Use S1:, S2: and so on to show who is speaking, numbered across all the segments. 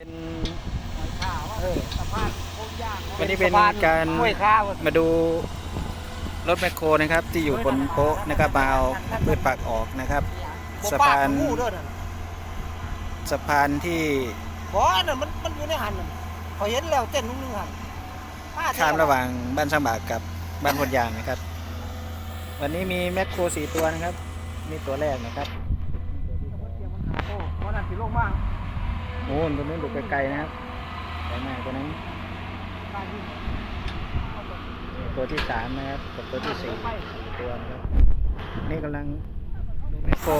S1: เป็น
S2: ข่าวว่าสะพานโค้งย่าง
S1: วันนี้เป็นการ
S2: ห้วยข้าว
S1: มาดูรถแมคโครนะครับ ที่อยู่บนโป๊ะนะครับมาเอาพืชผักออกนะครับ สะพาน
S2: งูด้วยน่ะ
S1: สะพานที่
S2: บ่นั่นมันมันอยู่ในหันนั่นเขาเห็นแล้วเต้นนุ่งนึงหันป้
S1: ข้ามระหว่างบ้านสางบากกับบ้านพลยางนะครับ วันนี้มีแมคโครสี่ตัวนะครับนี่ตัวแรกนะครับ
S2: โอ้เพราะนั่นสิโลกมาก
S1: โอ้นตัวนู้นดูไกลๆนะครับไกลมากตัวนั้นตัวที่สามนะครับกับตัวที่สี่สี่ตัวนะครับนี่กำลังดูแมคโคร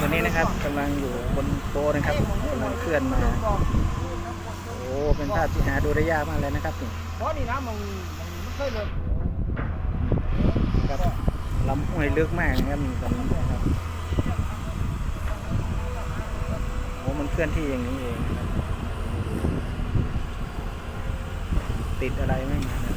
S1: ตัวนี้นะครับกำลังอยู่บนโตนะครับกำลังเคลื่อนมาโอ้เป็นภาพที่หาดูได้ยากมากเลยนะครับนี่
S2: เพราะนี่นะมันมันเคยเลย
S1: ครับลำห้วยลึกมากนะครับมีตรงนี้นะครับโอ้ มันเคลื่อนที่อย่างนี้เองติดอะไรไม่มานะ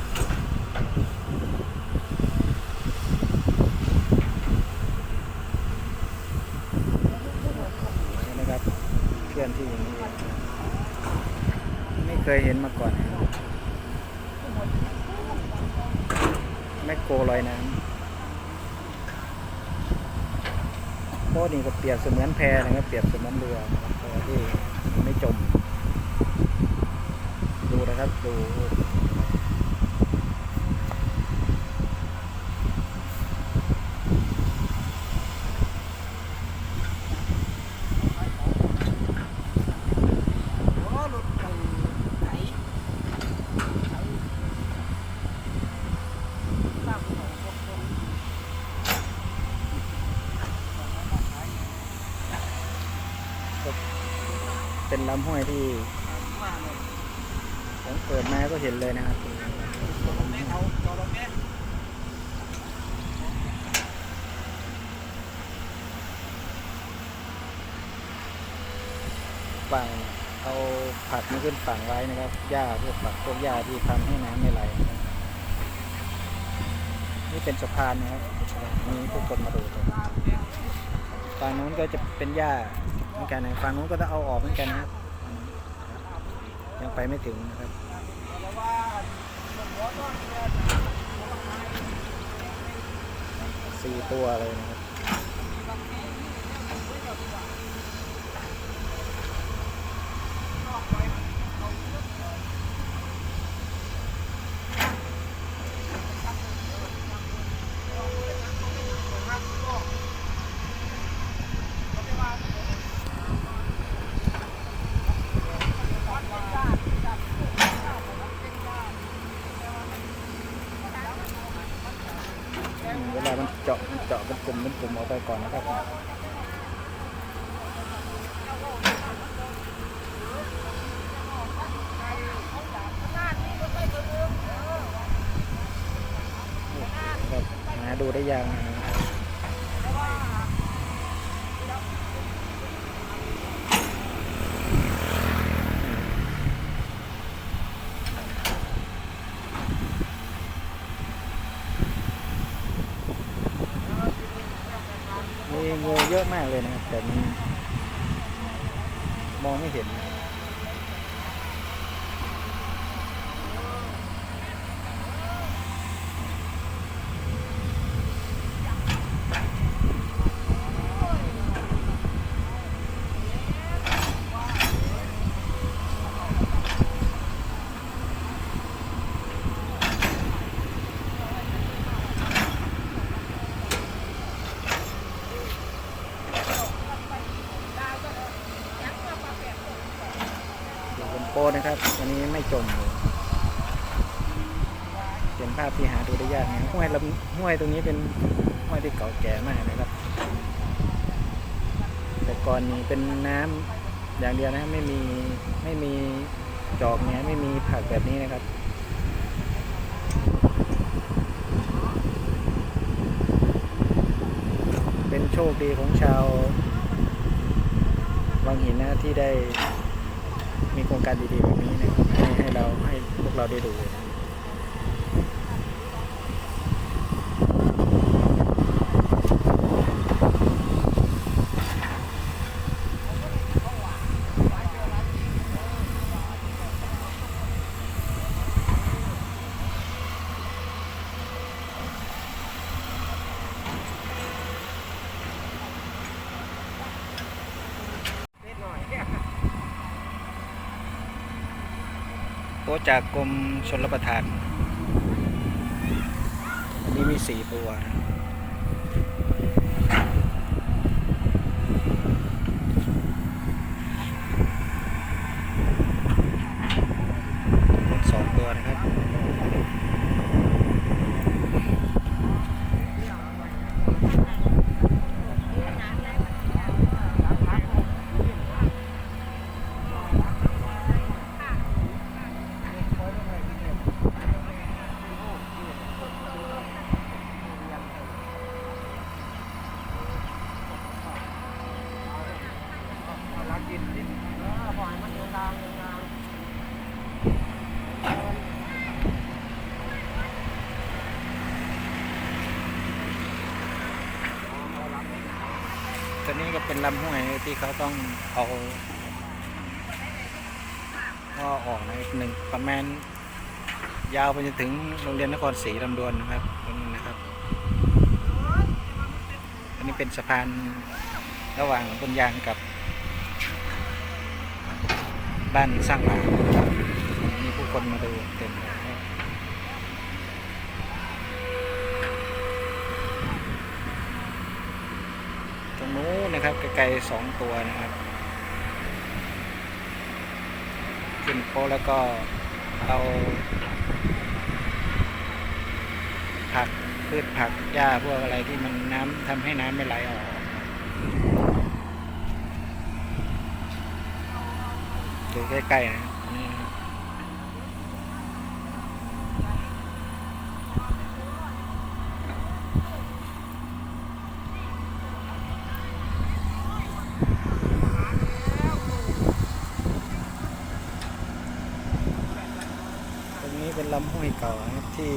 S1: นะครับเคลื่อนที่อย่างนี้เองไม่เคยเห็นมาก่อนนะครับแมคโครลอยน้ำ โคนี่ก็เปรียบเสมือนแพนะครับเปรียบเสมือนเรือนะครับเรือที่ไม่จม ดูนะครับดู ลำห้วยที่ผมเปิดมาก็เห็นเลยนะครับฝั่งเอาผักมาขึ้นฝั่งไว้นะครับหญ้าพวกผักพวกหญ้าที่ทำให้น้ำไม่ไหล นี่เป็นสะพานนะครับมีทุกคนมาดูฝั่งนู้นก็จะเป็นหญ้า อนกันนะฝั่งนู้นก็ต้องเอาออกเหมือนกันนะครับ ยังไปไม่ถึงนะครับสี่ตัวเลยนะครับ เวลามันเจาะเจาะเป็นกลุ่มเป็นกลุ่มออกไปก่อนนะครับครับหาดูได้ยากนะครับมีงูเย อะมากเลยนะครับแต่มันมองไม่เห็น อยู่บ นะครับอันนี้ไม่จมเลยเป็นภาพที่หาดูได้ยากนะห้วยลำห้วยตรงนี้เป็นห้วยที่เก่าแก่มากนะครับ แต่ก่อนนี้เป็นน้ำอย่างเดียวนะไม่มีไม่มีจอกเนี้ยไม่มีผักแบบนี้นะครับเป็นโชคดีของชาววังหินนะที่ได้ มีโครงการดีๆแบบนี้นะครับให้ให้เราให้พวกเราได้ดู โต๊จากกรมชนรับประทาน อันนี้มีสี่ตัวนะสองตัวนะครับ
S2: รักกินดิเออปล่อยมันอยู่กลางอยู่กลาง
S1: ตัวนี้ก็เป็นลำห้วยที่เขาต้องเอาก็ออกในหนึ่งประมาณยาวไปจนถึงโรงเรียนนครศรีลำดวนนะครับตรงนี้นะครับอันนี้เป็นสะพานระหว่างบนยางกับบ้านสร้างหลังมีผู้คนมาดูเต็มเลย นู้นนะครับไกลๆสองตัวนะครับ ขึ้นโป๊แล้วก็เอาผักพืชผักหญ้าพวกอะไรที่มันน้ำทำให้น้ำไม่ไหลออกดูใกล้ๆนะครับนี่ตรงนี้เป็น ลำห้วยเก่านะครับที่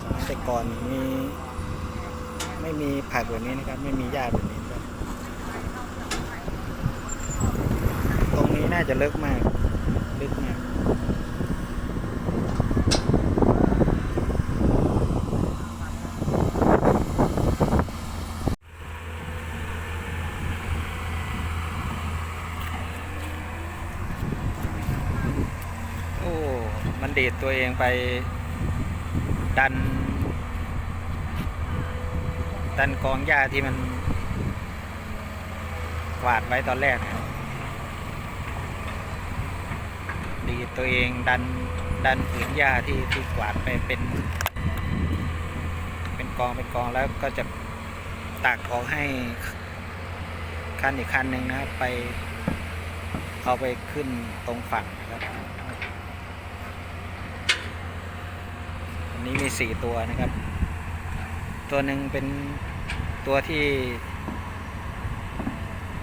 S1: สมัยแต่ก่อนมีไม่มีผักแบบนี้นะครับ ไม่มีหญ้าแบบนี้ครับตรงนี้น่าจะเลิกมาก โอ้ มัน ดีดตัวเองไปดัน ดันกองหญ้าที่มันกวาดไว้ตอนแรกนะครับดีดตัวเองดันดันผืนหญ้าที่ที่กวาดไปเป็น เป็นกองเป็นกองแล้วก็จะตักออกให้คันอีกคันหนึ่งนะครับไปเอาไปขึ้นตรงฝั่งนะครับอั นี้มีสี่ตัวนะครับ ตัวหนึ่งเป็นตัวที่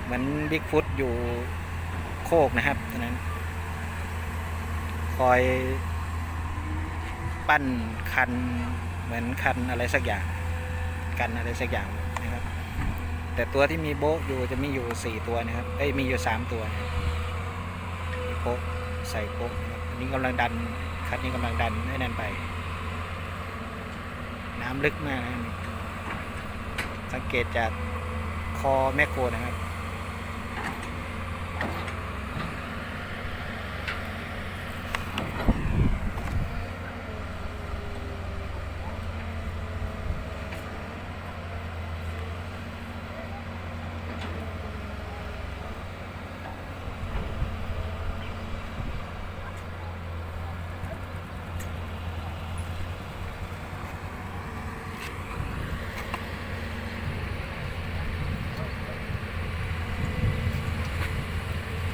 S1: เหมือนบิ๊กฟุตอยู่โคกนะครับตัวนั้น คอยปั้นคันเหมือนคันอะไรสักอย่าง กันอะไรสักอย่างนะครับ แต่ตัวที่มีโบ๊ะอยู่จะมีอยู่สี่ตัวนะครับเอ้ยมีอยู่สามตัวนะครับมีโป๊ะใส่โป๊ะนะครับอันนี้กำลังดันคันนี้กำลังดันให้นั่นไป น้ำลึกมากนะครับสังเกตจากคอแมคโครนะครับ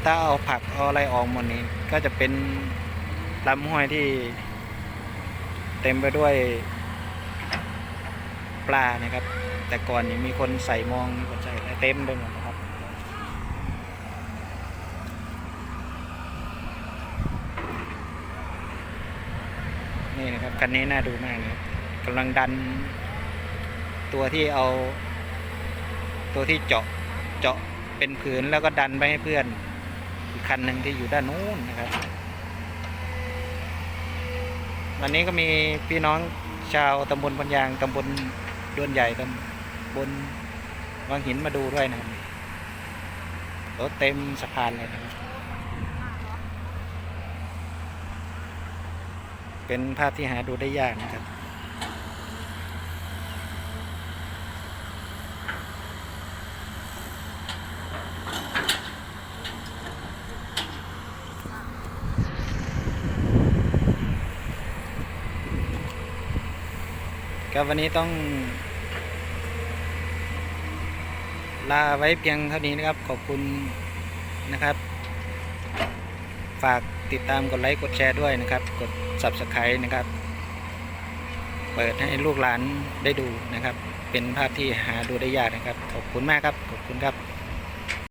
S1: ถ้าเอาผักเอาอะไรออกหมดนี้ ก็จะเป็นลำห้วยที่ เต็มไปด้วยปลานะครับ แต่ก่อนนี่มีคนใส่มองมีคนใส่เต็มไปหมดนะครับนี่นะครับคันนี้น่าดูมากนะครับกำลังดัน ตัวที่เอา ตัวที่เจาะเจาะเป็นผืนแล้วก็ดันไปให้เพื่อน อีกคันหนึ่งที่อยู่ด้านนู้นนะครับ วันนี้ก็มีพี่น้องชาวตำบลพันยางตำบลดวนใหญ่ตำบลวังหินมาดูด้วยนะครับรถเต็มสะพานเลยนะครับ เป็นภาพที่หาดูได้ยากนะครับ วันนี้ต้อง ลาไว้เพียงเท่านี้นะครับ ขอบคุณนะครับ ฝากติดตามกดไลค์กดแชร์ด้วยนะครับ กด subscribe นะครับ เปิดให้ลูกหลานได้ดูนะครับ เป็นภาพที่หาดูได้ยากนะครับ ขอบคุณมากครับ ขอบคุณครับ